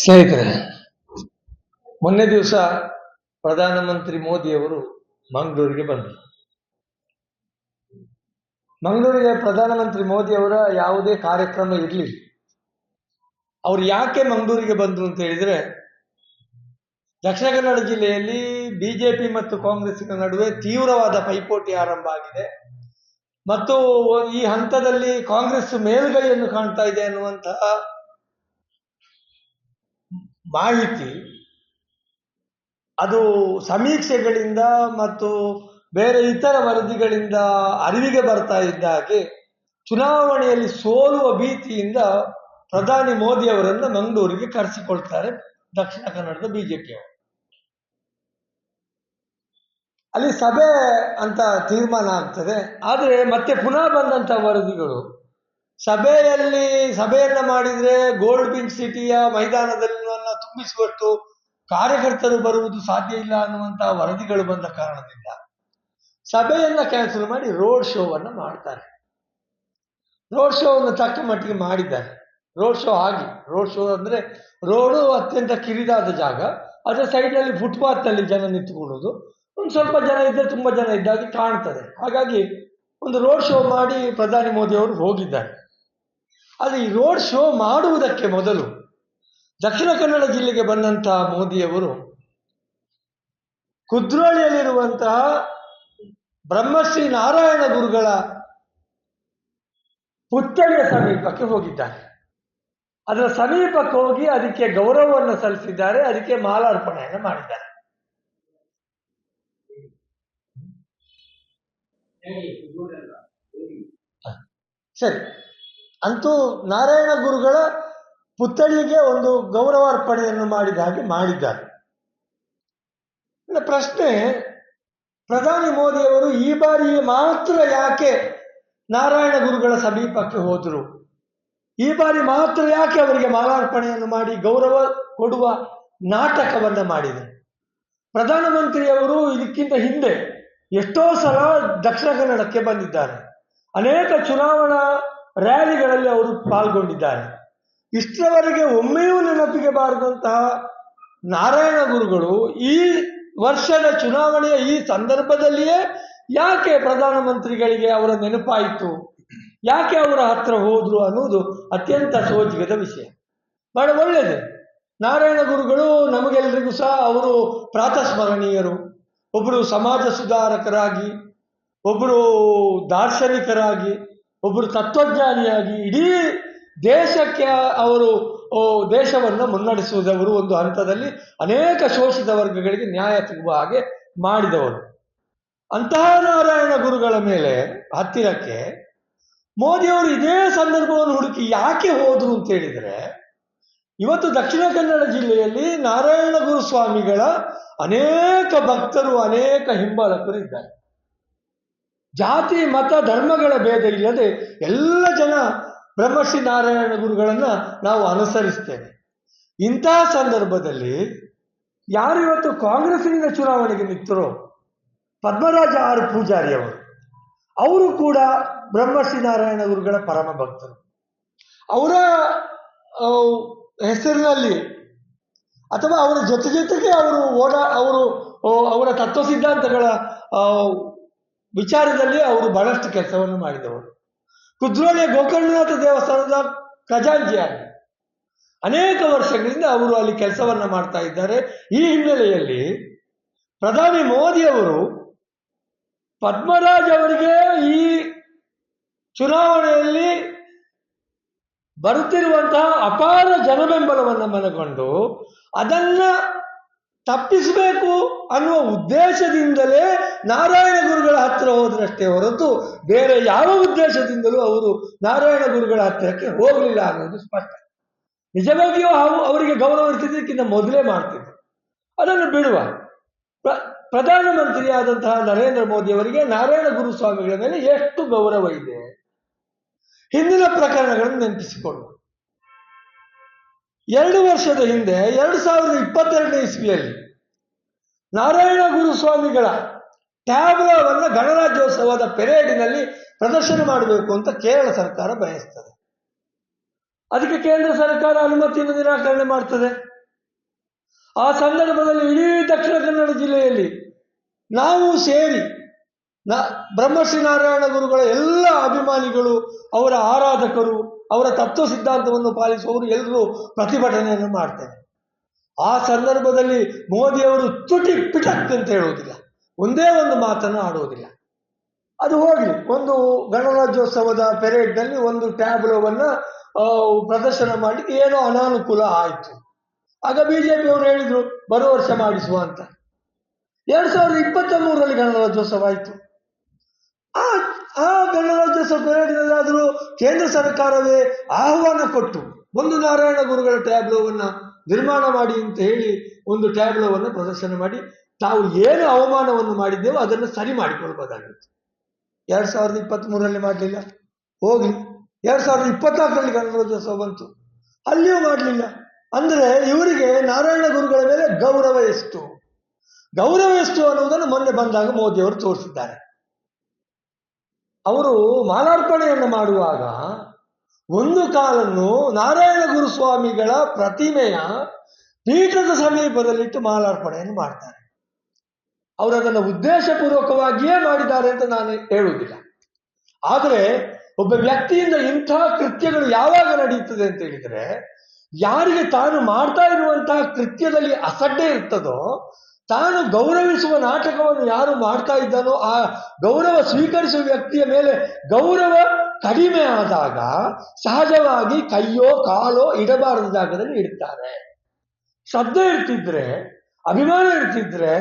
ಸ್ನೇಹಿತರೆ, ಮೊನ್ನೆ ದಿವಸ ಪ್ರಧಾನಮಂತ್ರಿ ಮೋದಿಯವರು ಮಂಗಳೂರಿಗೆ ಬಂದರು. ಮಂಗಳೂರಿಗೆ ಪ್ರಧಾನಮಂತ್ರಿ ಮೋದಿಯವರ ಯಾವುದೇ ಕಾರ್ಯಕ್ರಮ ಇರಲಿಲ್ಲ. ಅವ್ರು ಯಾಕೆ ಮಂಗಳೂರಿಗೆ ಬಂದರು ಅಂತ ಹೇಳಿದ್ರೆ, ದಕ್ಷಿಣ ಕನ್ನಡ ಜಿಲ್ಲೆಯಲ್ಲಿ ಬಿಜೆಪಿ ಮತ್ತು ಕಾಂಗ್ರೆಸ್ಸಿನ ನಡುವೆ ತೀವ್ರವಾದ ಪೈಪೋಟಿ ಆರಂಭ ಆಗಿದೆ. ಮತ್ತು ಈ ಹಂತದಲ್ಲಿ ಕಾಂಗ್ರೆಸ್ ಮೇಲುಗೈಯನ್ನು ಕಾಣ್ತಾ ಇದೆ ಅನ್ನುವಂತಹ ಮಾಹಿತಿ ಅದು ಸಮೀಕ್ಷೆಗಳಿಂದ ಮತ್ತು ಬೇರೆ ಇತರ ವರದಿಗಳಿಂದ ಅರಿವಿಗೆ ಬರ್ತಾ ಇದ್ದ ಹಾಗೆ ಚುನಾವಣೆಯಲ್ಲಿ ಸೋಲುವ ಭೀತಿಯಿಂದ ಪ್ರಧಾನಿ ಮೋದಿ ಅವರನ್ನು ಮಂಗಳೂರಿಗೆ ಕರೆಸಿಕೊಳ್ತಾರೆ ದಕ್ಷಿಣ ಕನ್ನಡದ ಬಿಜೆಪಿಯವರು ಅಲ್ಲಿ ಸಭೆ ಅಂತ ತೀರ್ಮಾನ ಆಗ್ತದೆ. ಆದರೆ ಮತ್ತೆ ಪುನಃ ಬಂದಂತ ವರದಿಗಳು, ಸಭೆಯಲ್ಲಿ ಸಭೆಯನ್ನ ಮಾಡಿದ್ರೆ ಗೋಲ್ಡ್ ಬಿನ್ ಸಿಟಿಯ ಮೈದಾನದಲ್ಲಿ ತುಂಬಿಸುವಷ್ಟು ಕಾರ್ಯಕರ್ತರು ಬರುವುದು ಸಾಧ್ಯ ಇಲ್ಲ ಅನ್ನುವಂತಹ ವರದಿಗಳು ಬಂದ ಕಾರಣದಿಂದ ಸಭೆಯನ್ನ ಕ್ಯಾನ್ಸಲ್ ಮಾಡಿ ರೋಡ್ ಶೋವನ್ನ ಮಾಡ್ತಾರೆ. ರೋಡ್ ಶೋವನ್ನು ತಕ್ಕ ಮಟ್ಟಿಗೆ ಮಾಡಿದ್ದಾರೆ. ರೋಡ್ ಶೋ ಆಗಿ ರೋಡ್ ಶೋ ಅಂದ್ರೆ ರೋಡು ಅತ್ಯಂತ ಕಿರಿದಾದ ಜಾಗ. ಅದರ ಸೈಡ್ನಲ್ಲಿ ಫುಟ್ಪಾತ್ನಲ್ಲಿ ಜನ ನಿಂತುಕೊಳ್ಳೋದು ಒಂದು ಸ್ವಲ್ಪ ಜನ ಇದ್ದರೆ ತುಂಬಾ ಜನ ಇದ್ದಾಗೆ ಕಾಣ್ತದೆ. ಹಾಗಾಗಿ ಒಂದು ರೋಡ್ ಶೋ ಮಾಡಿ ಪ್ರಧಾನಿ ಮೋದಿ ಅವರು ಹೋಗಿದ್ದಾರೆ. ಆದರೆ ಈ ರೋಡ್ ಶೋ ಮಾಡುವುದಕ್ಕೆ ಮೊದಲು ದಕ್ಷಿಣ ಕನ್ನಡ ಜಿಲ್ಲೆಗೆ ಬಂದಂತಹ ಮೋದಿಯವರು ಕುದ್ರೋಳಿಯಲ್ಲಿರುವಂತಹ ಬ್ರಹ್ಮಶ್ರೀ ನಾರಾಯಣ ಗುರುಗಳ ಪುತ್ಥಳಿಯ ಸಮೀಪಕ್ಕೆ ಹೋಗಿದ್ದಾರೆ. ಅದರ ಸಮೀಪಕ್ಕೆ ಹೋಗಿ ಅದಕ್ಕೆ ಗೌರವವನ್ನು ಸಲ್ಲಿಸಿದ್ದಾರೆ, ಅದಕ್ಕೆ ಮಾಲಾರ್ಪಣೆಯನ್ನು ಮಾಡಿದ್ದಾರೆ. ಸರಿ, ಅಂತೂ ನಾರಾಯಣ ಗುರುಗಳ ಪುತ್ಥಳಿಗೆ ಒಂದು ಗೌರವಾರ್ಪಣೆಯನ್ನು ಮಾಡಿದ ಹಾಗೆ ಮಾಡಿದ್ದಾರೆ. ಪ್ರಶ್ನೆ, ಪ್ರಧಾನಿ ಮೋದಿಯವರು ಈ ಬಾರಿ ಮಾತ್ರ ಯಾಕೆ ನಾರಾಯಣ ಗುರುಗಳ ಸಮೀಪಕ್ಕೆ ಹೋದರು? ಈ ಬಾರಿ ಮಾತ್ರ ಯಾಕೆ ಅವರಿಗೆ ಮಾಲಾರ್ಪಣೆಯನ್ನು ಮಾಡಿ ಗೌರವ ಕೊಡುವ ನಾಟಕವನ್ನು ಮಾಡಿದೆ? ಪ್ರಧಾನಮಂತ್ರಿಯವರು ಇದಕ್ಕಿಂತ ಹಿಂದೆ ಎಷ್ಟೋ ಸಲ ದಕ್ಷಿಣ ಕನ್ನಡಕ್ಕೆ ಬಂದಿದ್ದಾರೆ. ಅನೇಕ ಚುನಾವಣಾ ರ್ಯಾಲಿಗಳಲ್ಲಿ ಅವರು ಪಾಲ್ಗೊಂಡಿದ್ದಾರೆ. ಇಷ್ಟರವರೆಗೆ ಒಮ್ಮೆಯೂ ನೆನಪಿಗೆ ಬಾರದಂತಹ ನಾರಾಯಣ ಗುರುಗಳು ಈ ವರ್ಷದ ಚುನಾವಣೆಯ ಈ ಸಂದರ್ಭದಲ್ಲಿಯೇ ಯಾಕೆ ಪ್ರಧಾನಮಂತ್ರಿಗಳಿಗೆ ಅವರ ನೆನಪಾಯಿತು? ಯಾಕೆ ಅವರ ಹತ್ರ ಹೋದ್ರು ಅನ್ನೋದು ಅತ್ಯಂತ ಸೋಜಿಗದ ವಿಷಯ. ಬಹಳ ಒಳ್ಳೆಯದು ನಾರಾಯಣ ಗುರುಗಳು ನಮಗೆಲ್ಲರಿಗೂ ಸಹ ಅವರು ಪ್ರಾತಸ್ಮರಣೀಯರು. ಒಬ್ಬರು ಸಮಾಜ ಸುಧಾರಕರಾಗಿ ಒಬ್ಬರು ದಾರ್ಶನಿಕರಾಗಿ ಒಬ್ಬರು ತತ್ವಜ್ಞಾನಿಯಾಗಿ, ಇಡೀ ದೇಶಕ್ಕೆ ಅವರು ದೇಶವನ್ನು ಮುನ್ನಡೆಸುವುದವರು ಒಂದು ಹಂತದಲ್ಲಿ ಅನೇಕ ಶೋಷಿತ ವರ್ಗಗಳಿಗೆ ನ್ಯಾಯ ಸಿಗುವ ಹಾಗೆ ಮಾಡಿದವರು. ಅಂತಹ ನಾರಾಯಣ ಗುರುಗಳ ಮೇಲೆ, ಹತ್ತಿರಕ್ಕೆ ಮೋದಿಯವರು ಇದೇ ಸಂದರ್ಭವನ್ನು ಹುಡುಕಿ ಯಾಕೆ ಹೋದರು ಅಂತ ಹೇಳಿದ್ರೆ, ಇವತ್ತು ದಕ್ಷಿಣ ಕನ್ನಡ ಜಿಲ್ಲೆಯಲ್ಲಿ ನಾರಾಯಣ ಗುರು ಸ್ವಾಮಿಗಳ ಅನೇಕ ಭಕ್ತರು, ಅನೇಕ ಹಿಂಬಾಲಕರು ಇದ್ದಾರೆ. ಜಾತಿ, ಮತ, ಧರ್ಮಗಳ ಭೇದ ಇಲ್ಲದೆ ಎಲ್ಲ ಜನ ಬ್ರಹ್ಮಶ್ರೀ ನಾರಾಯಣ ಗುರುಗಳನ್ನು ನಾವು ಅನುಸರಿಸ್ತೇವೆ. ಇಂತಹ ಸಂದರ್ಭದಲ್ಲಿ ಯಾರು ಇವತ್ತು ಕಾಂಗ್ರೆಸ್ನಿಂದ ಚುನಾವಣೆಗೆ ನಿಂತರೋ ಪದ್ಮರಾಜ ಆರ್ ಪೂಜಾರಿ ಅವರು ಅವರು ಕೂಡ ಬ್ರಹ್ಮಶ್ರೀ ನಾರಾಯಣ ಗುರುಗಳ ಪರಮ ಭಕ್ತರು. ಅವರ ಹೆಸರಿನಲ್ಲಿ ಅಥವಾ ಅವರ ಜೊತೆ ಜೊತೆಗೆ ಅವರು ಓಡ, ಅವರು ಅವರ ತತ್ವ ಸಿದ್ಧಾಂತಗಳ ವಿಚಾರದಲ್ಲಿ ಅವರು ಬಹಳಷ್ಟು ಕೆಲಸವನ್ನು ಮಾಡಿದವರು. ಕುದ್ರೋಳಿಯ ಗೋಕರ್ಣನಾಥ ದೇವಸ್ಥಾನದ ಖಜಾಂಚಿಯಾಗಿ. ಅನೇಕ ವರ್ಷಗಳಿಂದ ಅವರು ಅಲ್ಲಿ ಕೆಲಸವನ್ನ ಮಾಡ್ತಾ ಇದ್ದಾರೆ. ಈ ಹಿನ್ನೆಲೆಯಲ್ಲಿ ಪ್ರಧಾನಿ ಮೋದಿಯವರು ಪದ್ಮರಾಜ್ ಅವರಿಗೆ ಈ ಚುನಾವಣೆಯಲ್ಲಿ ಬರುತ್ತಿರುವಂತಹ ಅಪಾರ ಜನಬೆಂಬಲವನ್ನು ಮನಗೊಂಡು ಅದನ್ನ ತಪ್ಪಿಸಬೇಕು ಅನ್ನುವ ಉದ್ದೇಶದಿಂದಲೇ ನಾರಾಯಣ ಗುರುಗಳ ಹತ್ತಿರ ಹೋದ್ರಷ್ಟೇ ಹೊರತು ಬೇರೆ ಯಾವ ಉದ್ದೇಶದಿಂದಲೂ ಅವರು ನಾರಾಯಣ ಗುರುಗಳ ಹತ್ತಿರಕ್ಕೆ ಹೋಗಲಿಲ್ಲ ಅನ್ನೋದು ಸ್ಪಷ್ಟ. ನಿಜವಾಗಿಯೂ ಅವರಿಗೆ ಗೌರವ ಇರ್ತಿದ್ದಕ್ಕಿಂತ ಮೊದಲೇ ಮಾಡ್ತಿದ್ರು. ಅದನ್ನು ಬಿಡುವ. ಪ್ರಧಾನಮಂತ್ರಿಯಾದಂತಹ ನರೇಂದ್ರ ಮೋದಿ ಅವರಿಗೆ ನಾರಾಯಣ ಗುರು ಸ್ವಾಮಿಗಳ ಮೇಲೆ ಎಷ್ಟು ಗೌರವ ಇದೆ? ಹಿಂದಿನ ಪ್ರಕರಣಗಳನ್ನು ನೆನಪಿಸಿಕೊಳ್ಳುವ. ಎರಡು ವರ್ಷದ ಹಿಂದೆ, ಎರಡು ಸಾವಿರದ ಇಪ್ಪತ್ತೆರಡನೇ ಇಸ್ವಿಯಲ್ಲಿ ನಾರಾಯಣ ಗುರು ಸ್ವಾಮಿಗಳ ಟ್ಯಾಬ್ಲೋವನ್ನು ಗಣರಾಜ್ಯೋತ್ಸವದ ಪೆರೇಡಿನಲ್ಲಿ ಪ್ರದರ್ಶನ ಮಾಡಬೇಕು ಅಂತ ಕೇರಳ ಸರ್ಕಾರ ಬಯಸ್ತದೆ. ಅದಕ್ಕೆ ಕೇಂದ್ರ ಸರ್ಕಾರ ಅನುಮತಿಯನ್ನು ನಿರಾಕರಣೆ ಮಾಡ್ತದೆ. ಆ ಸಂದರ್ಭದಲ್ಲಿ ಇಡೀ ದಕ್ಷಿಣ ಕನ್ನಡ ಜಿಲ್ಲೆಯಲ್ಲಿ ನಾವು ಸೇರಿ ನ ಬ್ರಹ್ಮಶ್ರೀ ನಾರಾಯಣ ಗುರುಗಳ ಎಲ್ಲ ಅಭಿಮಾನಿಗಳು, ಅವರ ಆರಾಧಕರು ಅವರ ತತ್ವ ಸಿದ್ಧಾಂತವನ್ನು ಪಾಲಿಸುವವರು ಎಲ್ಲರೂ ಪ್ರತಿಭಟನೆಯನ್ನು ಮಾಡ್ತೇನೆ ಆ ಸಂದರ್ಭದಲ್ಲಿ ಮೋದಿಯವರು ತುಟಿ ಪಿಟಕ್ ಅಂತ ಹೇಳುವುದಿಲ್ಲ. ಒಂದೇ ಒಂದು ಮಾತನ್ನು ಆಡುವುದಿಲ್ಲ. ಅದು ಹೋಗಲಿ. ಒಂದು ಗಣರಾಜ್ಯೋತ್ಸವದ ಪೆರೇಡ್ನಲ್ಲಿ ಒಂದು ಟ್ಯಾಬ್ಲೋವನ್ನು ಪ್ರದರ್ಶನ ಮಾಡಿ ಏನೋ ಅನಾನುಕೂಲ ಆಯಿತು. ಆಗ ಬಿಜೆಪಿಯವರು ಹೇಳಿದರು ಬರೋ ವರ್ಷ ಮಾಡಿಸುವ ಅಂತ. ಎರಡು ಸಾವಿರದ ಇಪ್ಪತ್ತ ಮೂರರಲ್ಲಿ ಗಣರಾಜ್ಯೋತ್ಸವ ಆಯಿತು. ಆ ಆ ಗಣರಾಜ್ಯೋತ್ಸವ ಪೆರೇಡ್ನಲ್ಲಾದರೂ ಕೇಂದ್ರ ಸರ್ಕಾರವೇ ಆಹ್ವಾನ ಕೊಟ್ಟು ಒಂದು ನಾರಾಯಣ ಗುರುಗಳ ಟ್ಯಾಬ್ಲೋವನ್ನು ನಿರ್ಮಾಣ ಮಾಡಿ ಅಂತ ಹೇಳಿ ಒಂದು ಟ್ಯಾಬ್ಲೋವನ್ನು ಪ್ರದರ್ಶನ ಮಾಡಿ ತಾವು ಏನು ಅವಮಾನವನ್ನು ಮಾಡಿದ್ದೇವೋ ಅದನ್ನು ಸರಿ ಮಾಡಿಕೊಳ್ಬೋದಾಗಿತ್ತು ಎರಡ್ ಸಾವಿರದ ಇಪ್ಪತ್ತ್ ಮೂರರಲ್ಲಿ ಮಾಡಲಿಲ್ಲ. ಹೋಗ್ಲಿ ಎರಡ್ ಸಾವಿರದ ಇಪ್ಪತ್ನಾಲ್ಕರಲ್ಲಿ ಗಣರಾಜ್ಯೋತ್ಸವ ಬಂತು. ಅಲ್ಲಿಯೂ ಮಾಡಲಿಲ್ಲ. ಅಂದರೆ ಇವರಿಗೆ ನಾರಾಯಣ ಗುರುಗಳ ಮೇಲೆ ಗೌರವ ಎಷ್ಟು? ಗೌರವ ಎಷ್ಟು ಅನ್ನುವುದನ್ನು ಮೊನ್ನೆ ಬಂದಾಗ ಮೋದಿಯವರು ತೋರಿಸಿದ್ದಾರೆ. ಅವರು ಮಾಲಾರ್ಪಣೆಯನ್ನು ಮಾಡುವಾಗ ಒಂದು ಕಾಲನ್ನು ನಾರಾಯಣ ಗುರುಸ್ವಾಮಿಗಳ ಪ್ರತಿಮೆಯ ಪೀಠದ ಸಮೀಪದಲ್ಲಿಟ್ಟು ಮಾಲಾರ್ಪಣೆಯನ್ನು ಮಾಡ್ತಾರೆ. ಅವರು ಅದನ್ನು ಉದ್ದೇಶಪೂರ್ವಕವಾಗಿಯೇ ಮಾಡಿದ್ದಾರೆ ಅಂತ ನಾನು ಹೇಳುವುದಿಲ್ಲ. ಆದರೆ ಒಬ್ಬ ವ್ಯಕ್ತಿಯಿಂದ ಇಂತಹ ಕೃತ್ಯಗಳು ಯಾವಾಗ ನಡೆಯುತ್ತದೆ ಅಂತ ಹೇಳಿದ್ರೆ, ಯಾರಿಗೆ ತಾನು ಮಾಡ್ತಾ ಇರುವಂತಹ ಕೃತ್ಯದಲ್ಲಿ ಅಸಡ್ಡೆ ಇರ್ತದೋ ತಾನು ಗೌರವಿಸುವ ನಾಟಕವನ್ನು ಯಾರು ಮಾಡ್ತಾ ಇದ್ದಾನೋ ಆ ಗೌರವ ಸ್ವೀಕರಿಸುವ ವ್ಯಕ್ತಿಯ ಮೇಲೆ ಗೌರವ ಕಡಿಮೆ ಆದಾಗ ಸಹಜವಾಗಿ ಕೈಯೋ ಕಾಲೋ ಇಡಬಾರದ ಜಾಗದಲ್ಲಿ ಇಡ್ತಾರೆ. ಶ್ರದ್ಧೆ ಇರ್ತಿದ್ರೆ, ಅಭಿಮಾನ ಇರ್ತಿದ್ರೆ,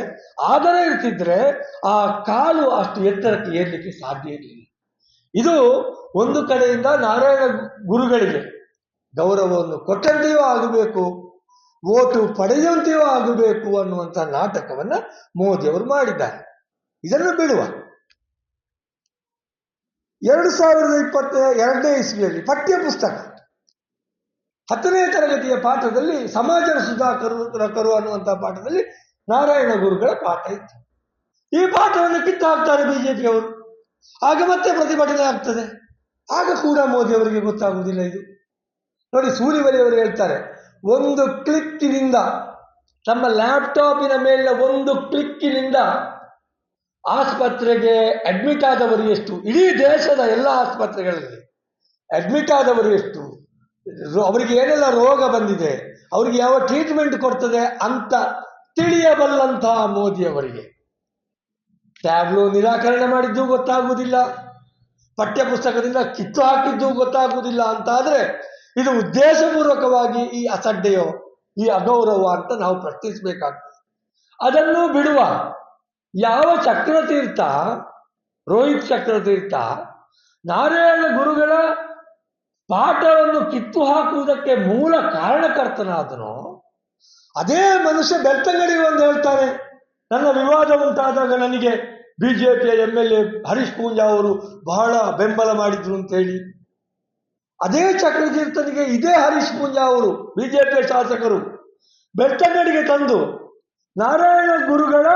ಆದರ ಇರ್ತಿದ್ರೆ ಆ ಕಾಲು ಅಷ್ಟು ಎತ್ತರಕ್ಕೆ ಏರ್ಲಿಕ್ಕೆ ಸಾಧ್ಯ ಇರಲಿಲ್ಲ ಇದು ಒಂದು ಕಡೆಯಿಂದ ನಾರಾಯಣ ಗುರುಗಳಿಗೆ ಗೌರವವನ್ನು ಕೊಟ್ಟಂತೆಯೂ ಆಗಬೇಕು. ಓಟು ಪಡೆದಂತೆಯೂ ಆಗಬೇಕು ಅನ್ನುವಂಥ ನಾಟಕವನ್ನ ಮೋದಿ ಅವರು ಮಾಡಿದ್ದಾರೆ. ಇದನ್ನು ಬಿಡುವ. ಎರಡು ಸಾವಿರದ ಇಪ್ಪತ್ತ, ಎರಡನೇ ಇಸ್ವಿಯಲ್ಲಿ ಪಠ್ಯ ಪುಸ್ತಕ ಹತ್ತನೇ ತರಗತಿಯ ಪಾಠದಲ್ಲಿ ಸಮಾಜ ಸುಧಾಕರು ಅನ್ನುವಂತಹ ಪಾಠದಲ್ಲಿ ನಾರಾಯಣ ಗುರುಗಳ ಪಾಠ ಇತ್ತು. ಈ ಪಾಠವನ್ನು ಕಿತ್ತು ಹಾಕ್ತಾರೆ ಬಿಜೆಪಿಯವರು ಆಗ ಮತ್ತೆ ಪ್ರತಿಭಟನೆ ಆಗ್ತದೆ. ಆಗ ಕೂಡ ಮೋದಿ ಅವರಿಗೆ ಗೊತ್ತಾಗುವುದಿಲ್ಲ ಇದು. ನೋಡಿ ಸೂರ್ಯವಲಿಯವರು ಹೇಳ್ತಾರೆ ಒಂದು ಕ್ಲಿಕ್ಕಿನಿಂದ ತಮ್ಮ ಲ್ಯಾಪ್ಟಾಪಿನ ಮೇಲಿನ ಒಂದು ಕ್ಲಿಕ್ಕಿನಿಂದ ಆಸ್ಪತ್ರೆಗೆ ಅಡ್ಮಿಟ್ ಆದವರು ಎಷ್ಟು? ಇಡೀ ದೇಶದ ಎಲ್ಲ ಆಸ್ಪತ್ರೆಗಳಲ್ಲಿ ಅಡ್ಮಿಟ್ ಆದವರು ಎಷ್ಟು? ಅವರಿಗೆ ಏನೆಲ್ಲ ರೋಗ ಬಂದಿದೆ, ಅವರಿಗೆ ಯಾವ ಟ್ರೀಟ್ಮೆಂಟ್ ಕೊಡ್ತದೆ ಅಂತ ತಿಳಿಯಬಲ್ಲಂತಹ ಮೋದಿ ಅವರಿಗೆ. ಟ್ಯಾಬ್ಲು ನಿರಾಕರಣೆ ಮಾಡಿದ್ದು ಗೊತ್ತಾಗುವುದಿಲ್ಲ ಪಠ್ಯ ಪುಸ್ತಕದಿಂದ ಕಿತ್ತು ಹಾಕಿದ್ದು ಗೊತ್ತಾಗುವುದಿಲ್ಲ ಅಂತ ಆದ್ರೆ ಇದು ಉದ್ದೇಶಪೂರ್ವಕವಾಗಿ ಈ ಅಸಡ್ಡೆಯೋ, ಈ ಅಗೌರವ ಅಂತ ನಾವು ಪ್ರಶ್ನಿಸಬೇಕಾಗ್ತದೆ. ಅದನ್ನು ಬಿಡುವ ಯಾವ ಚಕ್ರತೀರ್ಥ, ರೋಹಿತ್ ಚಕ್ರತೀರ್ಥ, ನಾರಾಯಣ ಗುರುಗಳ ಪಾಠವನ್ನು ಕಿತ್ತು ಹಾಕುವುದಕ್ಕೆ ಮೂಲ ಕಾರಣಕರ್ತನಾದನು, ಅದೇ ಮನುಷ್ಯ ಬೆಳ್ತಂಗಡಿ ಒಂದು ಹೇಳ್ತಾನೆ, ನನ್ನ ವಿವಾದ ಉಂಟಾದಾಗ ನನಗೆ ಬಿಜೆಪಿಯ M L A Harish Poonja ಅವರು ಬಹಳ ಬೆಂಬಲ ಮಾಡಿದ್ರು ಅಂತ ಹೇಳಿ ಅದೇ ಚಕ್ರತೀರ್ಥನಿಗೆ ಇದೇ ಹರೀಶ್ ಪೂಂಜಾ ಅವರು ಬಿಜೆಪಿ ಶಾಸಕರು. ಬೆಳ್ತಂಗಡಿಗೆ ತಂದು ನಾರಾಯಣ ಗುರುಗಳ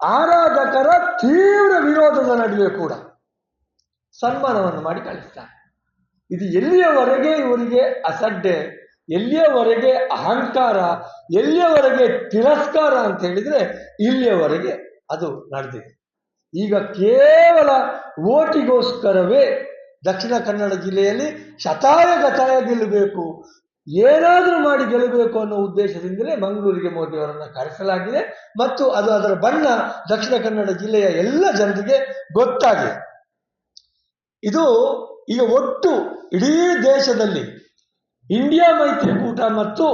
ಆರಾಧಕರ ತೀವ್ರ ವಿರೋಧದ ನಡುವೆ ಕೂಡ ಸನ್ಮಾನವನ್ನು ಮಾಡಿ ಕಳಿಸ್ತಾರೆ. ಇದು ಎಲ್ಲಿಯವರೆಗೆ ಇವರಿಗೆ ಅಸಡ್ಡೆ, ಎಲ್ಲಿಯವರೆಗೆ ಅಹಂಕಾರ, ಎಲ್ಲಿಯವರೆಗೆ ತಿರಸ್ಕಾರ ಅಂತ ಹೇಳಿದ್ರೆ ಇಲ್ಲಿಯವರೆಗೆ ಅದು ನಡೆದಿದೆ. ಈಗ ಕೇವಲ ಓಟಿಗೋಸ್ಕರವೇ ದಕ್ಷಿಣ ಕನ್ನಡ ಜಿಲ್ಲೆಯಲ್ಲಿ ಶತಾಯ ಗತಾಯ ಗೆಲ್ಲಬೇಕು. ಏನಾದರೂ ಮಾಡಿ ಗೆಲ್ಲಬೇಕು ಅನ್ನೋ ಉದ್ದೇಶದಿಂದಲೇ ಮಂಗಳೂರಿಗೆ ಮೋದಿಯವರನ್ನು ಕರೆಸಲಾಗಿದೆ. ಮತ್ತು ಅದು ಅದರ ಬಣ್ಣ ದಕ್ಷಿಣ ಕನ್ನಡ ಜಿಲ್ಲೆಯ ಎಲ್ಲ ಜನರಿಗೆ ಗೊತ್ತಾಗಿದೆ. ಇದು ಈಗ ಒಟ್ಟು ಇಡೀ ದೇಶದಲ್ಲಿ ಇಂಡಿಯಾ ಮೈತ್ರಿಕೂಟ ಮತ್ತು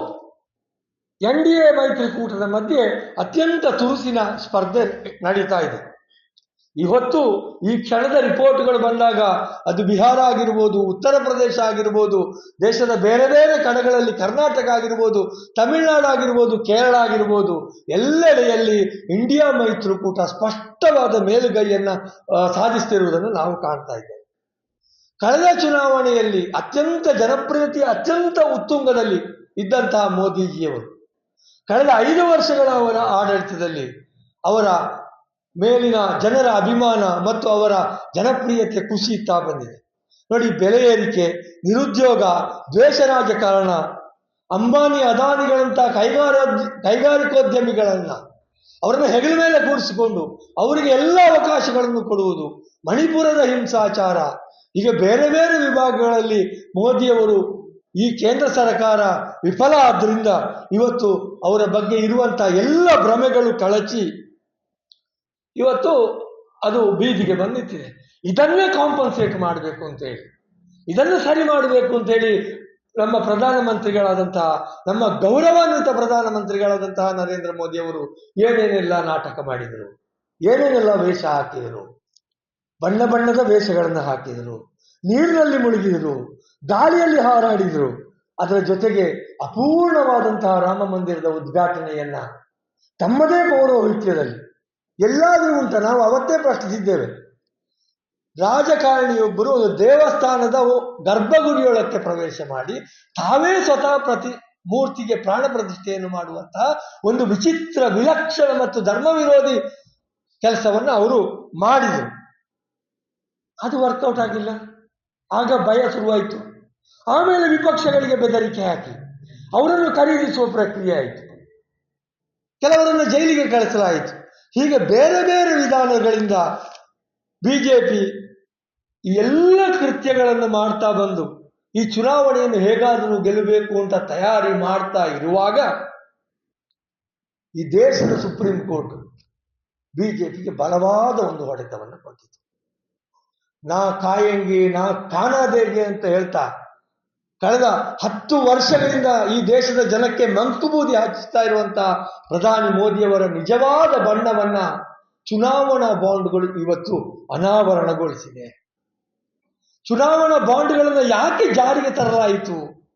ಎನ್ ಡಿ ಎ ಮೈತ್ರಿಕೂಟದ ಮಧ್ಯೆ ಅತ್ಯಂತ ತುರುಸಿನ ಸ್ಪರ್ಧೆ ನಡೀತಾ ಇದೆ. ಇವತ್ತು ಈ ಕ್ಷಣದ ರಿಪೋರ್ಟ್ಗಳು ಬಂದಾಗ ಅದು ಬಿಹಾರ ಆಗಿರ್ಬೋದು, ಉತ್ತರ ಪ್ರದೇಶ ಆಗಿರ್ಬೋದು, ದೇಶದ ಬೇರೆ ಬೇರೆ ಕಡೆಗಳಲ್ಲಿ ಕರ್ನಾಟಕ ಆಗಿರ್ಬೋದು, ತಮಿಳುನಾಡು ಆಗಿರ್ಬೋದು, ಕೇರಳ ಆಗಿರ್ಬೋದು, ಎಲ್ಲೆಡೆಯಲ್ಲಿ ಇಂಡಿಯಾ ಮೈತ್ರಿಕೂಟ ಸ್ಪಷ್ಟವಾದ ಮೇಲುಗೈಯನ್ನ ಸಾಧಿಸ್ತಿರುವುದನ್ನು ನಾವು ಕಾಣ್ತಾ ಇದ್ದೇವೆ. ಕಳೆದ ಚುನಾವಣೆಯಲ್ಲಿ ಅತ್ಯಂತ ಜನಪ್ರಿಯತೆಯ ಅತ್ಯಂತ ಉತ್ತುಂಗದಲ್ಲಿ ಇದ್ದಂತಹ ಮೋದಿಜಿಯವರು, ಕಳೆದ ಐದು ವರ್ಷಗಳ ಅವರ ಆಡಳಿತದಲ್ಲಿ ಅವರ ಮೇಲಿನ ಜನರ ಅಭಿಮಾನ ಮತ್ತು ಅವರ ಜನಪ್ರಿಯತೆ ಕುಸಿಯುತ್ತಾ ಬಂದಿದೆ. ನೋಡಿ, ಬೆಲೆ ಏರಿಕೆ, ನಿರುದ್ಯೋಗ, ದ್ವೇಷ ರಾಜಕಾರಣ, ಅಂಬಾನಿ ಅದಾನಿಗಳಂಥ ಕೈಗಾರ, ಕೈಗಾರಿಕೋದ್ಯಮಿಗಳನ್ನ ಅವರನ್ನ ಹೆಗಲ ಮೇಲೆ ಕೂರಿಸಿಕೊಂಡು ಅವರಿಗೆ ಎಲ್ಲ ಅವಕಾಶಗಳನ್ನು ಕೊಡುವುದು ಮಣಿಪುರದ ಹಿಂಸಾಚಾರ. ಈಗ ಬೇರೆ ಬೇರೆ ವಿಭಾಗಗಳಲ್ಲಿ ಮೋದಿಯವರು ಈ ಕೇಂದ್ರ ಸರ್ಕಾರ ವಿಫಲ ಆದ್ದರಿಂದ ಇವತ್ತು ಅವರ ಬಗ್ಗೆ ಇರುವಂತಹ ಎಲ್ಲ ಭ್ರಮೆಗಳು ಕಳಚಿ ಇವತ್ತು ಅದು ಬೀದಿಗೆ ಬಂದಿತ್ತಿದೆ ಇದನ್ನೇ ಕಾಂಪನ್ಸೇಟ್ ಮಾಡಬೇಕು ಅಂತೇಳಿ ಇದನ್ನು ಸರಿ ಮಾಡಬೇಕು ಅಂತೇಳಿ ನಮ್ಮ ಪ್ರಧಾನಮಂತ್ರಿಗಳಾದಂತಹ, ನಮ್ಮ ಗೌರವಾನ್ವಿತ ಪ್ರಧಾನಮಂತ್ರಿಗಳಾದಂತಹ ನರೇಂದ್ರ ಮೋದಿ ಅವರು ಏನೇನೆಲ್ಲ ನಾಟಕ ಮಾಡಿದರು, ಏನೇನೆಲ್ಲ ವೇಷ ಹಾಕಿದರು, ಬಣ್ಣ ಬಣ್ಣದ ವೇಷಗಳನ್ನು ಹಾಕಿದರು, ನೀರಿನಲ್ಲಿ ಮುಳುಗಿದರು, ಗಾಳಿಯಲ್ಲಿ ಹಾರಾಡಿದರು, ಅದರ ಜೊತೆಗೆ ಅಪೂರ್ಣವಾದಂತಹ ರಾಮ ಮಂದಿರದ ಉದ್ಘಾಟನೆಯನ್ನ ತಮ್ಮದೇ ಪೌರೋಹಿತ್ಯದಲ್ಲಿ ಎಲ್ಲಾದರೂ ಉಂಟ. ನಾವು ಅವತ್ತೇ ಪ್ರಶ್ನಿಸಿದ್ದೇವೆ. ರಾಜಕಾರಣಿಯೊಬ್ಬರು ಒಂದು ದೇವಸ್ಥಾನದ ಗರ್ಭಗುಡಿಯೊಳಕ್ಕೆ ಪ್ರವೇಶ ಮಾಡಿ ತಾವೇ ಸ್ವತಃ ಪ್ರತಿ ಮೂರ್ತಿಗೆ ಪ್ರಾಣ ಪ್ರತಿಷ್ಠೆಯನ್ನು ಮಾಡುವಂತಹ ಒಂದು ವಿಚಿತ್ರ ವಿಲಕ್ಷಣ ಮತ್ತು ಧರ್ಮ ವಿರೋಧಿ ಕೆಲಸವನ್ನು ಅವರು ಮಾಡಿದರು. ಅದು ವರ್ಕೌಟ್ ಆಗಿಲ್ಲ. ಆಗ ಭಯ ಶುರುವಾಯಿತು. ಆಮೇಲೆ ವಿಪಕ್ಷಗಳಿಗೆ ಬೆದರಿಕೆ ಹಾಕಿ. ಅವರನ್ನು ಖರೀದಿಸುವ ಪ್ರಕ್ರಿಯೆ ಆಯಿತು. ಕೆಲವರನ್ನು ಜೈಲಿಗೆ ಕಳಿಸಲಾಯಿತು. ಹೀಗೆ ಬೇರೆ ಬೇರೆ ವಿಧಾನಗಳಿಂದ ಬಿ ಜೆ ಪಿ ಎಲ್ಲ ಕೃತ್ಯಗಳನ್ನು ಮಾಡ್ತಾ ಬಂದು ಈ ಚುನಾವಣೆಯನ್ನು ಹೇಗಾದರೂ ಗೆಲ್ಲಬೇಕು ಅಂತ ತಯಾರಿ ಮಾಡ್ತಾ ಇರುವಾಗ ಈ ದೇಶದ ಸುಪ್ರೀಂ ಕೋರ್ಟ್ ಬಿಜೆಪಿಗೆ ಬಲವಾದ ಒಂದು ಹೊಡೆತವನ್ನು ಕೊಟ್ಟಿತು. ನಾ ಕಾಯಂಗಿ, ನಾ ಕಾಣಾದೇಗೆ ಅಂತ ಹೇಳ್ತಾ ಕಳೆದ ಹತ್ತು ವರ್ಷಗಳಿಂದ ಈ ದೇಶದ ಜನಕ್ಕೆ ಮಂಕುಬೂದಿ ಹಚ್ಚುತ್ತಾ ಇರುವಂತಹ ಪ್ರಧಾನಿ ಮೋದಿಯವರ ನಿಜವಾದ ಬಣ್ಣವನ್ನ ಚುನಾವಣಾ ಬಾಂಡ್ಗಳು ಇವತ್ತು ಅನಾವರಣಗೊಳಿಸಿದೆ. ಚುನಾವಣಾ ಬಾಂಡ್ಗಳನ್ನು ಯಾಕೆ ಜಾರಿಗೆ ತರಲಾಯಿತು?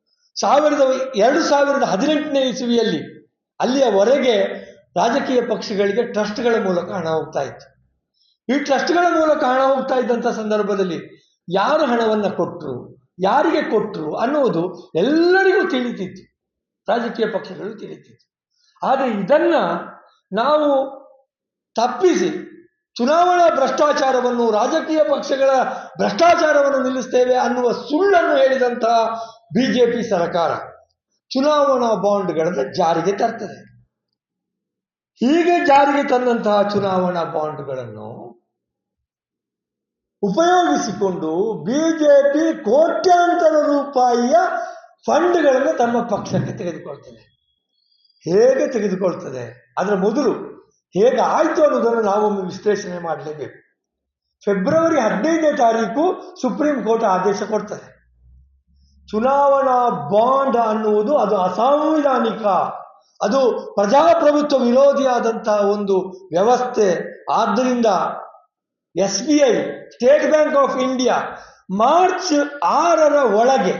ಸಾವಿರದ ಎರಡು ಸಾವಿರದ ಹದಿನೆಂಟನೇ ಇಸುವಿಯಲ್ಲಿ ಅಲ್ಲಿಯವರೆಗೆ ರಾಜಕೀಯ ಪಕ್ಷಗಳಿಗೆ ಟ್ರಸ್ಟ್ಗಳ ಮೂಲಕ ಹಣ ಹೋಗ್ತಾ ಇತ್ತು. ಈ ಟ್ರಸ್ಟ್ಗಳ ಮೂಲಕ ಹಣ ಹೋಗ್ತಾ ಇದ್ದಂಥ ಸಂದರ್ಭದಲ್ಲಿ ಯಾರು ಹಣವನ್ನು ಕೊಟ್ಟರು ಯಾರಿಗೆ ಕೊಟ್ಟರು ಅನ್ನುವುದು ಎಲ್ಲರಿಗೂ ತಿಳಿತಿತ್ತು ರಾಜಕೀಯ ಪಕ್ಷಗಳು ತಿಳಿತಿತ್ತು ಆದರೆ ಇದನ್ನ ನಾವು ತಪ್ಪಿಸಿ ಚುನಾವಣಾ ಭ್ರಷ್ಟಾಚಾರವನ್ನು, ರಾಜಕೀಯ ಪಕ್ಷಗಳ ಭ್ರಷ್ಟಾಚಾರವನ್ನು ನಿಲ್ಲಿಸ್ತೇವೆ ಅನ್ನುವ ಸುಳ್ಳನ್ನು ಹೇಳಿದಂತಹ ಬಿಜೆಪಿ ಸರ್ಕಾರ ಚುನಾವಣಾ ಬಾಂಡ್ಗಳನ್ನು ಜಾರಿಗೆ ತರ್ತದೆ. ಹೀಗೆ ಜಾರಿಗೆ ತಂದಂತಹ ಚುನಾವಣಾ ಬಾಂಡ್ಗಳನ್ನು ಉಪಯೋಗಿಸಿಕೊಂಡು ಬಿಜೆಪಿ ಕೋಟ್ಯಾಂತರ ರೂಪಾಯಿಯ ಫಂಡ್ಗಳನ್ನು ತಮ್ಮ ಪಕ್ಷಕ್ಕೆ ತೆಗೆದುಕೊಳ್ತದೆ. ಹೇಗೆ ತೆಗೆದುಕೊಳ್ತದೆ? ಅದರ ಮೊದಲು ಹೇಗೆ ಆಯಿತು ಅನ್ನೋದನ್ನು ನಾವೊಮ್ಮೆ ವಿಶ್ಲೇಷಣೆ ಮಾಡಲೇಬೇಕು. ಫೆಬ್ರವರಿ ಹದಿನೈದನೇ ತಾರೀಕು ಸುಪ್ರೀಂ ಕೋರ್ಟ್ ಆದೇಶ ಕೊಡ್ತದೆ. ಚುನಾವಣಾ ಬಾಂಡ್ ಅನ್ನುವುದು ಅದು ಅಸಾಂವಿಧಾನಿಕ, ಅದು ಪ್ರಜಾಪ್ರಭುತ್ವ ವಿರೋಧಿಯಾದಂತಹ ಒಂದು ವ್ಯವಸ್ಥೆ. ಆದ್ದರಿಂದ S B I, State Bank of India, March ಆರರ ಒಳಗೆ